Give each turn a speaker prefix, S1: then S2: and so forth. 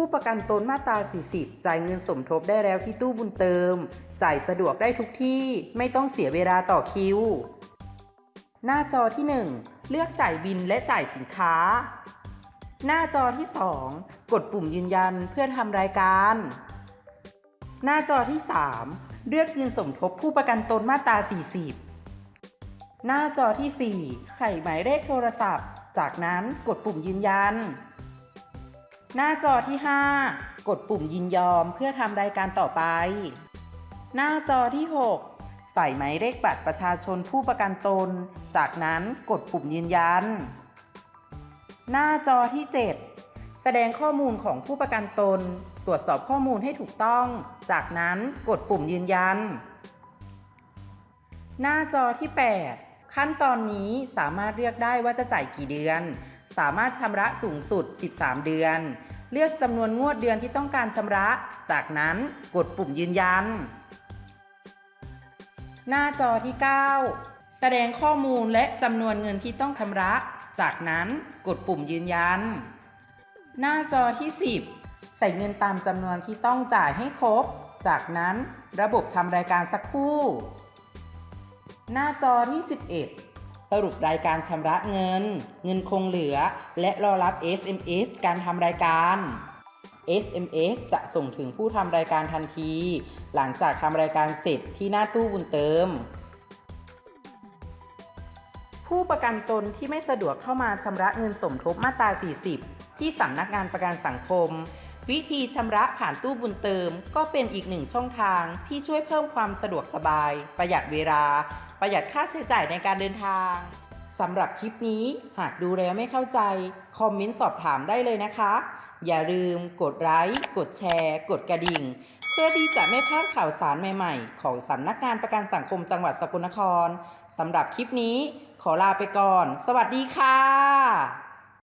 S1: ผู้ประกันตนมาตรา 40 จ่ายเงินสมทบได้แล้วที่ตู้บุญเติม จ่ายสะดวกได้ทุกที่ไม่ต้องเสียเวลาต่อคิว หน้าจอที่ 1 เลือกจ่ายบินและจ่ายสินค้า หน้าจอที่ 2 กดปุ่มยืนยันเพื่อทำรายการ หน้าจอที่ 3 เลือกเงินสมทบผู้ประกันตนมาตรา 40 หน้าจอที่ 4 ใส่หมายเลขโทรศัพท์ จากนั้นกดปุ่มยืนยัน หน้าจอที่ 5 กดปุ่มยินยอมเพื่อทำรายการต่อไป หน้าจอที่ 6 ใส่หมายเลขบัตรประชาชนผู้ประกันตน จากนั้นกดปุ่มยืนยัน หน้าจอที่ 7 แสดงข้อมูลของผู้ประกันตน ตรวจสอบข้อมูลให้ถูกต้อง จากนั้นกดปุ่มยืนยัน หน้าจอที่ 8 ขั้นตอนนี้สามารถเลือกได้ว่าจะจ่ายกี่เดือน สามารถชำระสูงสุด 13 เดือน เลือกจำนวนงวดเดือนที่ต้องการชำระ จากนั้นกดปุ่มยืนยัน หน้าจอที่ 9 แสดงข้อมูลและจำนวนเงินที่ต้องชำระ จากนั้นกดปุ่มยืนยัน หน้าจอที่ 10 ใส่เงินตามจำนวนที่ต้องจ่ายให้ครบ จากนั้นระบบทำรายการสักครู่ หน้าจอที่ 11 สรุปรายการชำระเงิน เงินคงเหลือ และรอรับ SMS การทำรายการ SMS จะส่งถึงผู้ทำรายการทันที หลังจากทำรายการเสร็จที่หน้าตู้บุญเติม ผู้ประกันตนที่ไม่สะดวกเข้ามาชำระเงินสมทบมาตรา 40 ที่สำนักงานประกันสังคม วิธีชำระผ่านตู้บุญเติม ก็เป็นอีกหนึ่งช่องทางที่ช่วยเพิ่มความสะดวกสบาย ประหยัดเวลา ประหยัดค่าใช้จ่ายในการเดินทางสำหรับคลิปนี้หากดูแล้วไม่เข้าใจ คอมเมนต์สอบถามได้เลยนะคะ อย่าลืมกดไลค์กดแชร์ กดกระดิ่ง เพื่อที่จะไม่พลาดข่าวสารใหม่ๆ ของสำนักงานประกันสังคมจังหวัดสกลนครสำหรับคลิปนี้ขอลาไปก่อน สวัสดีค่ะ